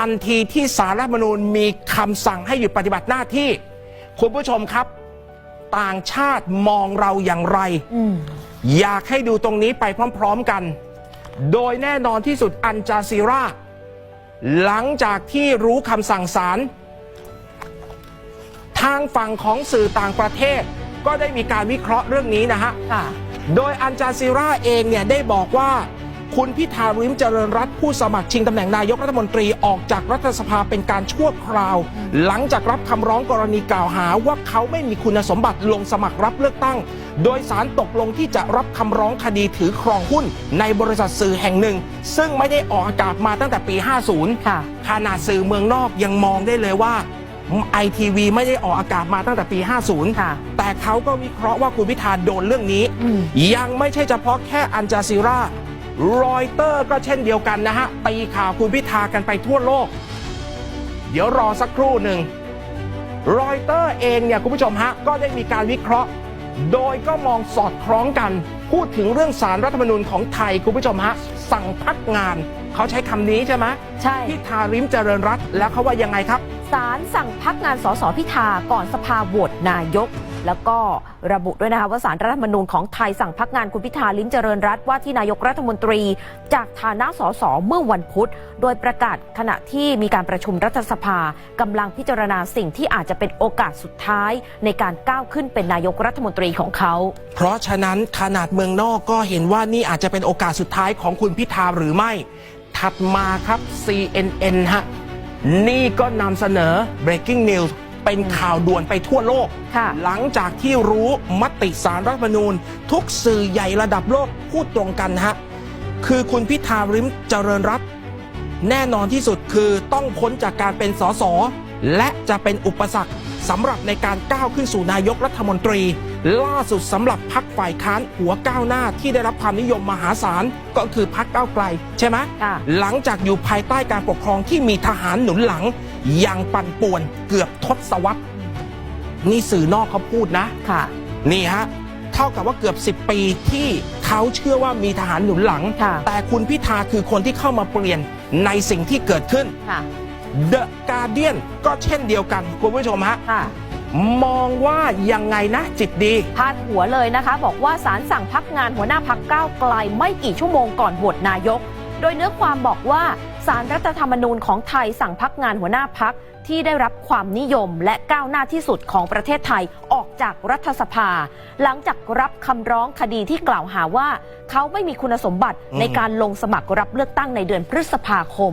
ทันทีที่สารรัฐธรรมนูญมีคำสั่งให้หยุดปฏิบัติหน้าที่ คุณผู้ชมครับ ต่างชาติมองเราอย่างไรอืมอยากให้ดูตรงนี้ไปพร้อม ๆกัน โดยแน่นอนที่สุดอันจาซีราหลังจากที่รู้คำสั่งศาลทางฝั่งของสื่อต่างประเทศก็ได้มีการวิเคราะห์เรื่องนี้นะฮะค่ะโดยอันจาซีราเองเนี่ยได้บอกว่า คุณพิธาริมเจริญรัตน์ผู้สมัครชิงตำแหน่งนายกรัฐมนตรีออกจากรัฐสภาเป็นการชั่วคราว หลังจากรับคำร้องกรณีกล่าวหาว่าเขาไม่มีคุณสมบัติลงสมัครรับเลือกตั้ง โดยสารตกลงที่จะรับคำร้องคดีถือครองหุ้นในบริษัทสื่อแห่งหนึ่ง ซึ่งไม่ได้ออกอากาศมาตั้งแต่ปี 50 ค่ะขนาดสื่อเมืองนอกยังมองได้เลยว่าไอทีวีไม่ได้ออกอากาศมาตั้งแต่ปี 50 ค่ะ แต่เขาก็วิเคราะห์ว่าคุณพิธาโดนเรื่องนี้อืมยังไม่ใช่เฉพาะแค่อันจาซีรา รอยเตอร์ก็เช่นเดียวกันนะฮะตีข่าวคุณพิธากันไปทั่วโลก เดี๋ยวรอสักครู่หนึ่งรอยเตอร์เองเนี่ยคุณผู้ชมฮะก็ได้มีการวิเคราะห์ โดยก็มองสอดคล้องกัน พูดถึงเรื่องสารรัฐธรรมนูญของไทยคุณผู้ชมฮะสั่งพักงาน เขาใช้คำนี้ใช่ไหมใช่พิธาริมเจริญรัตน์แล้วเขาว่ายังไงครับศาลสั่งพักงานสสพิธาก่อนสภาโหวตนายก แล้วก็ระบุด้วยนะคะว่าสารรัฐธรรมนูญของไทยสั่งพักงานคุณพิธาลิ้มเจริญรัตว่าที่นายกรัฐมนตรี จากฐานะสสเมื่อวันพุธ โดยประกาศขณะที่มีการประชุมรัฐสภากำลังพิจารณาสิ่งที่อาจจะเป็นโอกาสสุดท้าย ในการก้าวขึ้นเป็นนายกรัฐมนตรีของเขา เพราะฉะนั้นขนาดเมืองนอกก็เห็นว่านี่อาจจะเป็นโอกาสสุดท้ายของคุณพิธาหรือไม่ ถัดมาครับ CNN ฮะนี่ก็นำเสนอ breaking news เป็นข่าวด่วนไปทั่วโลกค่ะหลังจากที่รู้มติสารรัฐธรรมนูญ ทุกสื่อใหญ่ระดับโลกพูดตรงกันฮะ คือคุณพิธาริมเจริญรัตน์แน่นอนที่สุดคือต้องพ้นจากการเป็นสส และจะเป็นอุปสรรคสำหรับในการก้าวขึ้นสู่นายกรัฐมนตรี ล่าสุดสำหรับพักฝ่ายค้านหัวก้าวหน้าที่ได้รับความนิยมมหาศาลก็คือพักก้าวไกล ใช่ไหมค่ะหลังจากอยู่ภายใต้การปกครองที่มีทหารหนุนหลังอย่างปั่นป่วนเกือบทศวรรษนี่สื่อนอกเขาพูดนะค่ะ นี่ฮะเท่ากับว่าเกือบ 10 ปีที่เขาเชื่อว่ามีทหารหนุนหลังค่ะแต่คุณพิธาคือคนที่เข้ามาเปลี่ยนในสิ่งที่เกิดขึ้น ค่ะ The Guardian ก็เช่นเดียวกันคุณผู้ชมฮะค่ะ มองว่ายังไงนะจิตดี พาดหัวเลยนะคะ บอกว่าสารสั่งพักงานหัวหน้าพักก้าวไกลไม่กี่ชั่วโมงก่อนโหวตนายก โดยเนื้อความบอกว่าสารรัฐธรรมนูญของไทยสั่งพักงานหัวหน้าพักที่ได้รับความนิยมและก้าวหน้าที่สุดของประเทศไทยออกจากรัฐสภา หลังจากรับคำร้องคดีที่กล่าวหาว่า เขาไม่มีคุณสมบัติอืมในการลงสมัครรับเลือกตั้งในเดือนพฤษภาคม